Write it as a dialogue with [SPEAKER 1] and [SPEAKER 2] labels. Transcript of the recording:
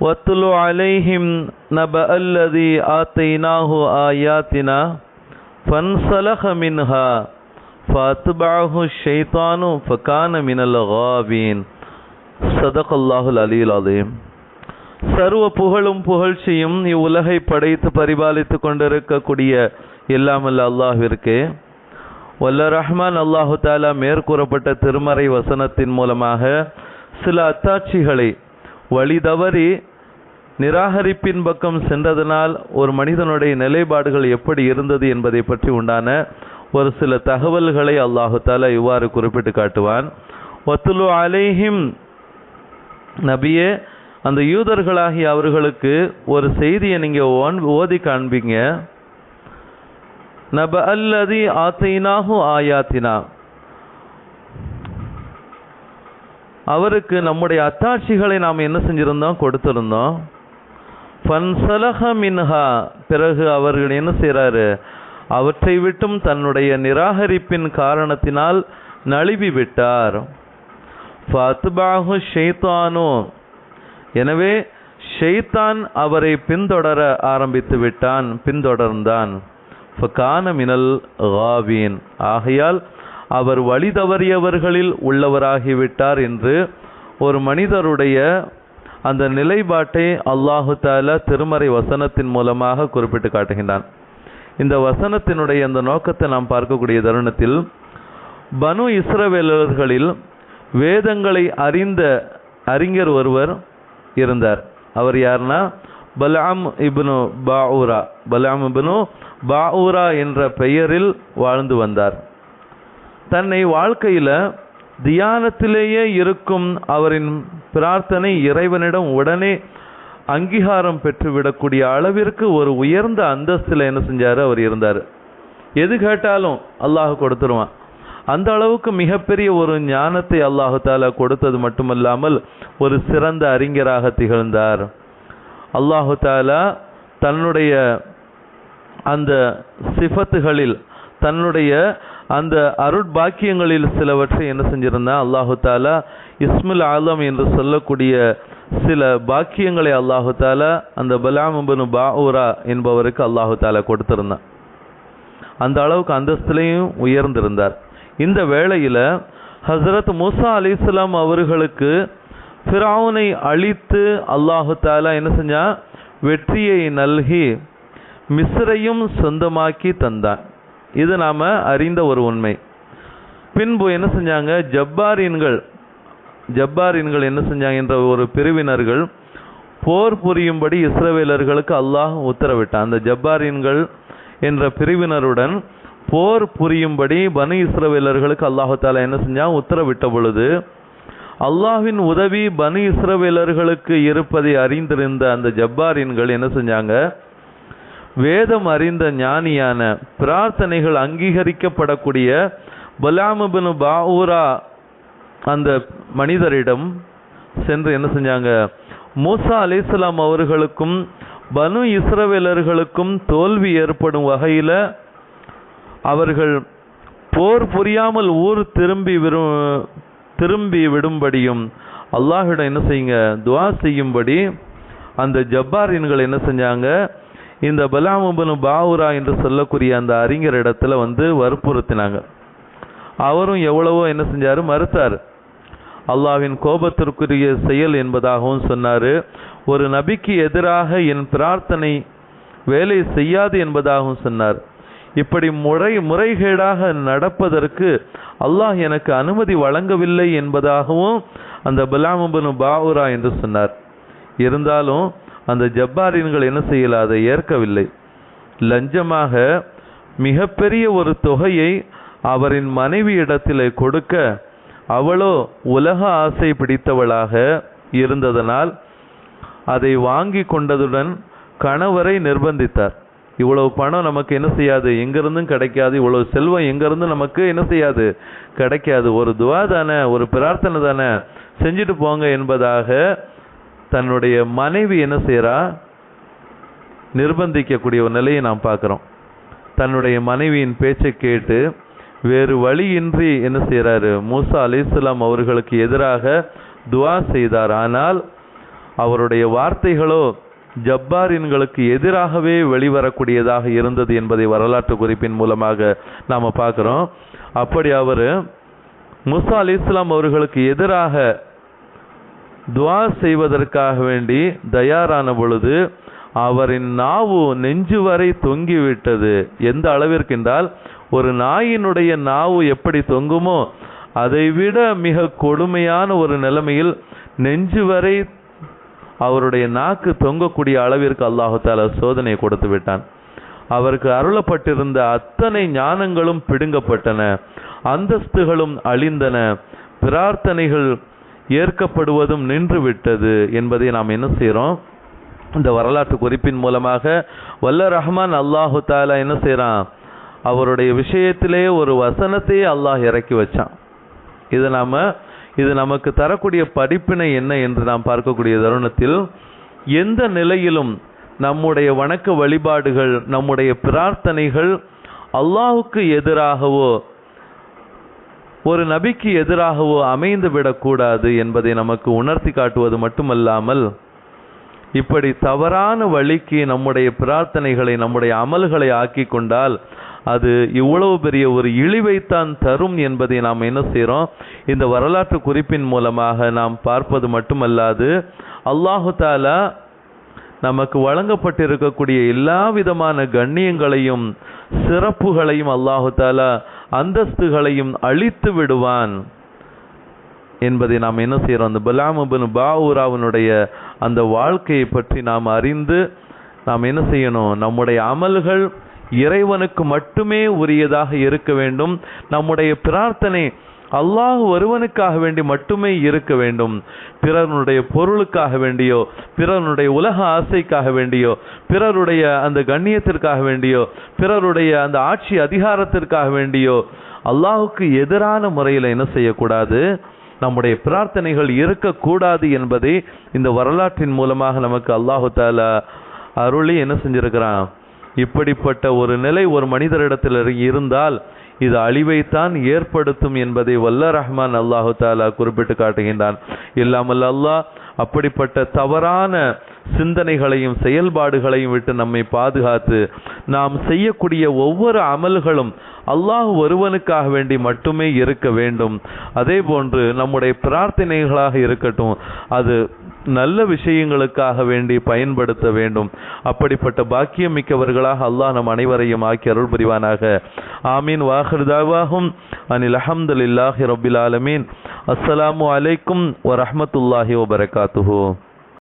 [SPEAKER 1] واتل عليهم نبأ الذي آتيناه آياتنا فانسلخ منها فأتبعه الشيطان فكان من الغابين صدق الله العلي العظيم சர்வ புகழும் புகழ்ச்சியும் இவ்வுலகை படைத்து பரிபாலித்து கொண்டிருக்கக்கூடிய எல்லாமல்ல அல்லாஹ்விற்கு வல்ல ரஹ்மான் அல்லாஹு தாலா மேற்கூறப்பட்ட திருமறை வசனத்தின் மூலமாக சில அத்தாட்சிகளை வழி தவறி நிராகரிப்பின் பக்கம் சென்றதனால் ஒரு மனிதனுடைய நிலைப்பாடுகள் எப்படி இருந்தது என்பதை பற்றி உண்டான ஒரு சில தகவல்களை அல்லாஹு தாலா இவ்வாறு குறிப்பிட்டு காட்டுவான். ஒத்துலு அலேஹிம். நபியே அந்த யூதர்களாகிய அவர்களுக்கு ஒரு செய்தியை நீங்கள் ஓதி காண்பீங்க. நப அல்லதி ஆத்தைனாஹு ஆயாத்தினா. அவருக்கு நம்முடைய அத்தாட்சிகளை நாம் என்ன செஞ்சிருந்தோம்? கொடுத்திருந்தோம். ஃபன்சலஹ மின்ஹா. பிறகு அவர்கள் என்ன செய்கிறாரு அவற்றை விட்டும் தன்னுடைய நிராகரிப்பின் காரணத்தினால் நழுவி விட்டார். ஃபத்பாஹு ஷெய்தானோ எனவே ஷெய்தான் அவரை பின்தொடர ஆரம்பித்து விட்டான் பின்தொடர்ந்தான். ஃபகான மினல் காவீன் ஆகையால் அவர் வழி தவறியவர்களில் உள்ளவராகிவிட்டார் என்று ஒரு மனிதருடைய அந்த நிலைப்பாட்டை அல்லாஹு தாலா திருமறை வசனத்தின் மூலமாக குறிப்பிட்டு காட்டுகின்றான். இந்த வசனத்தினுடைய அந்த நோக்கத்தை நாம் பார்க்கக்கூடிய தருணத்தில் பனு இஸ்ரவேலர்களில் வேதங்களை அறிந்த அறிஞர் ஒருவர் இருந்தார். அவர் யாருன்னா பலாம் இப்னு பாவுரா பலாம் இப்னு பாவுரா என்ற பெயரில் வாழ்ந்து வந்தார். தன்னை வாழ்க்கையில் தியானத்திலேயே இருக்கும் அவரின் பிரார்த்தனை இறைவனிடம் உடனே அங்கீகாரம் பெற்றுவிடக்கூடிய அளவிற்கு ஒரு உயர்ந்த அந்தஸ்தில் என்ன செஞ்சாரு? அவர் இருந்தார். எது கேட்டாலும் அல்லாஹ் கொடுத்துருவான். அந்த அளவுக்கு மிகப்பெரிய ஒரு ஞானத்தை அல்லாஹு தாலா கொடுத்தது மட்டுமல்லாமல் ஒரு சிறந்த அறிஞராக திகழ்ந்தார். அல்லாஹு தாலா தன்னுடைய அந்த சிஃபத்துகளில் தன்னுடைய அந்த அருட்பாக்கியங்களில் சிலவற்றை என்ன செஞ்சிருந்தான்? அல்லாஹு தாலா இஸ்முல் ஆலம் என்று சொல்லக்கூடிய சில பாக்கியங்களை அல்லாஹு தாலா அந்த பலாமபனு பாவுரா என்பவருக்கு அல்லாஹு தாலா கொடுத்திருந்தான். அந்த அளவுக்கு அந்தஸ்திலையும் உயர்ந்திருந்தார். இந்த வேளையில் ஹசரத் மூசா அலிஸ்லாம் அவர்களுக்கு ஃபிராவுனை அழித்து அல்லாஹு தாலா என்ன செஞ்சால் வெற்றியை நல்கி மிஸ்ரையும் சொந்தமாக்கி தந்தான். இது நாம் அறிந்த ஒரு உண்மை. பின்பு என்ன செஞ்சாங்க? ஜப்பாரின்கள் ஜப்பாரின்கள் என்ன செஞ்சாங்க என்ற ஒரு பிரிவினர்கள் போர் புரியும்படி இஸ்ரவேலர்களுக்கு அல்லாஹ் உத்தரவிட்டான். அந்த ஜப்பாரின்கள் என்ற பிரிவினருடன் போர் புரியும்படி பனு இஸ்ரவேலர்களுக்கு அல்லாஹு என்ன செஞ்சான்? உத்தரவிட்ட பொழுது அல்லாஹ்வின் உதவி பனு இஸ்ரவேலர்களுக்கு இருப்பதை அறிந்திருந்த அந்த ஜப்பாரின்கள் என்ன செஞ்சாங்க? வேதம் அறிந்த ஞானியான பிரார்த்தனைகள் அங்கீகரிக்கப்படக்கூடிய பலாமுபின் பாவூரா அந்த மனிதரிடம் சென்று என்ன செஞ்சாங்க? மூசா அலிஸ்லாம் அவர்களுக்கும் பனு இஸ்ரவேலர்களுக்கும் தோல்வி ஏற்படும் வகையில் அவர்கள் போர் புரியாமல் ஊர் திரும்பி விரும் திரும்பி விடும்படியும் அல்லாஹிடம் என்ன செய்யுங்க? துவா செய்யும்படி அந்த ஜப்பாரின்கள் என்ன செஞ்சாங்க? இந்த பலாமுபனு பாவுரா என்று சொல்லக்கூடிய அந்த அறிஞர் இடத்துல வந்து வற்புறுத்தினாங்க. அவரும் எவ்வளவோ என்ன செஞ்சார்? மறுத்தார். அல்லாஹ்வின் கோபத்திற்குரிய செயல் என்பதாகவும் சொன்னார். ஒரு நபிக்கு எதிராக என் பிரார்த்தனை வேலை செய்யாது என்பதாகவும் சொன்னார். இப்படி முறை முறைகேடாக நடப்பதற்கு அல்லாஹ் எனக்கு அனுமதி வழங்கவில்லை என்பதாகவும் அந்த பலாமுபனு பாவுரா என்று சொன்னார். இருந்தாலும் அந்த ஜப்பாரின்கள் என்ன செய்யல? அதை ஏற்கவில்லை. லஞ்சமாக மிகப்பெரிய ஒரு தொகையை அவரின் மனைவி இடத்திலே கொடுக்க அவளோ உலக ஆசை பிடித்தவளாக இருந்ததனால் அதை வாங்கி கொண்டதுடன் கணவரை நிர்பந்தித்தார். இவ்வளவு பணம் நமக்கு என்ன செய்யாது? எங்கிருந்தும் கிடைக்காது. இவ்வளவு செல்வம் எங்கிருந்து நமக்கு என்ன செய்யாது? கிடைக்காது. ஒரு துவா தானே ஒரு பிரார்த்தனை தானே. செஞ்சுட்டு போங்க என்பதாக தன்னுடைய மனைவி என்ன செய்கிறா நிர்பந்திக்கக்கூடிய ஒரு நிலையை நாம் பார்க்குறோம். தன்னுடைய மனைவியின் பேச்சை கேட்டு வேறு வழியின்றி என்ன செய்கிறாரு? மூசா அலைஹிஸ்ஸலாம் அவர்களுக்கு எதிராக துவா செய்தார். ஆனால் அவருடைய வார்த்தைகளோ ஜப்பாரின்களுக்கு எதிராகவே வெளிவரக்கூடியதாக இருந்தது என்பதை வரலாற்று குறிப்பின் மூலமாக நாம பார்க்குறோம். அப்படி அவர் அலி இசுலாம் அவர்களுக்கு எதிராக துவா செய்வதற்காக வேண்டி தயாரான பொழுது அவரின் நாவு நெஞ்சு வரை தொங்கிவிட்டது. எந்த அளவிற்கு என்றால் ஒரு நாயினுடைய நாவு எப்படி தொங்குமோ அதைவிட மிக கொடுமையான ஒரு நிலைமையில் நெஞ்சு வரை அவருடைய நாக்கு தொங்கக்கூடிய அளவிற்கு அல்லாஹு சோதனை கொடுத்து விட்டான். அவருக்கு அருளப்பட்டிருந்த அத்தனை ஞானங்களும் பிடுங்கப்பட்டன அந்தஸ்துகளும் அழிந்தன பிரார்த்தனைகள் ஏற்கப்படுவதும் நின்று விட்டது என்பதை நாம் என்ன செய்கிறோம் இந்த வரலாற்று குறிப்பின் மூலமாக வல்ல ரஹ்மான் அல்லாஹு தாலா என்ன செய்கிறான் அவருடைய விஷயத்திலே ஒரு வசனத்தையே அல்லாஹ் இறக்கி வச்சான். இது நாம இது நமக்கு தரக்கூடிய படிப்பினை என்ன என்று நாம் பார்க்கக்கூடிய தருணத்தில் எந்த நிலையிலும் நம்முடைய வணக்க வழிபாடுகள் நம்முடைய பிரார்த்தனைகள் அல்லாஹுக்கு எதிராகவோ ஒரு நபிக்கு எதிராகவோ அமைந்து விடக்கூடாது என்பதை நமக்கு உணர்த்தி காட்டுவது மட்டுமல்லாமல் இப்படி தவறான வழிக்கு நம்முடைய பிரார்த்தனைகளை நம்முடைய அமல்களை ஆக்கி கொண்டால் அது இவ்வளவு பெரிய ஒரு இழிவைத்தான் தரும் என்பதை நாம் என்ன செய்கிறோம் இந்த வரலாற்று குறிப்பின் மூலமாக நாம் பார்ப்பது மட்டுமல்லாது அல்லாஹு தாலா நமக்கு வழங்கப்பட்டிருக்கக்கூடிய எல்லா விதமான கண்ணியங்களையும் சிறப்புகளையும் அல்லாஹு தாலா அந்தஸ்துகளையும் அழித்து விடுவான் என்பதை நாம் என்ன செய்கிறோம் அந்த பலாமபின் பாவுராவனுடைய அந்த வாழ்க்கையை பற்றி நாம் அறிந்து நாம் என்ன செய்யணும்? நம்முடைய அமல்கள் இறைவனுக்கு மட்டுமே உரியதாக இருக்க வேண்டும். நம்முடைய பிரார்த்தனை அல்லாஹ் ஒருவனுக்காக வேண்டி மட்டுமே இருக்க வேண்டும். பிறருடைய பொருளுக்காக வேண்டியோ பிறருடைய உலக ஆசைக்காக வேண்டியோ பிறருடைய அந்த கண்ணியத்திற்காக வேண்டியோ பிறருடைய அந்த ஆட்சி அதிகாரத்திற்காக வேண்டியோ அல்லாஹுக்கு எதிரான முறையில் என்ன செய்யக்கூடாது? நம்முடைய பிரார்த்தனைகள் இருக்கக்கூடாது என்பதை இந்த வரலாற்றின் மூலமாக நமக்கு அல்லாஹு தாலா அருளி என்ன செஞ்சிருக்கிறான்? இப்படிப்பட்ட ஒரு நிலை ஒரு மனிதரிடத்தில் இருந்தால் இது அழிவைத்தான் ஏற்படுத்தும் என்பதை வல்ல ரஹ்மான் அல்லாஹு தாலா குறிப்பிட்டு காட்டுகின்றான். இல்லாமல் அல்லாஹ் அப்படிப்பட்ட தவறான சிந்தனைகளையும் செயல்பாடுகளையும் விட்டு நம்மை பாதுகாத்து நாம் செய்யக்கூடிய ஒவ்வொரு அமல்களும் அல்லாஹ் ஒருவனுக்காக வேண்டி மட்டுமே இருக்க வேண்டும். அதே போன்று நம்முடைய பிரார்த்தனைகளாக இருக்கட்டும் அது நல்ல விஷயங்களுக்காக வேண்டி பயன்படுத்த வேண்டும். அப்படிப்பட்ட பாக்கியம் மிக்கவர்களாக அல்லாஹ் நம் அனைவரையும் ஆக்கி அருள் புரிவானாக. ஆமீன். வாஹிருதாவாகும் அனில் அஹமதுல்லாஹி ரபில் ஆலமீன். அஸ்ஸலாமு அலைக்கும் வரமத்துல்லாஹி வபரகாத்துஹூ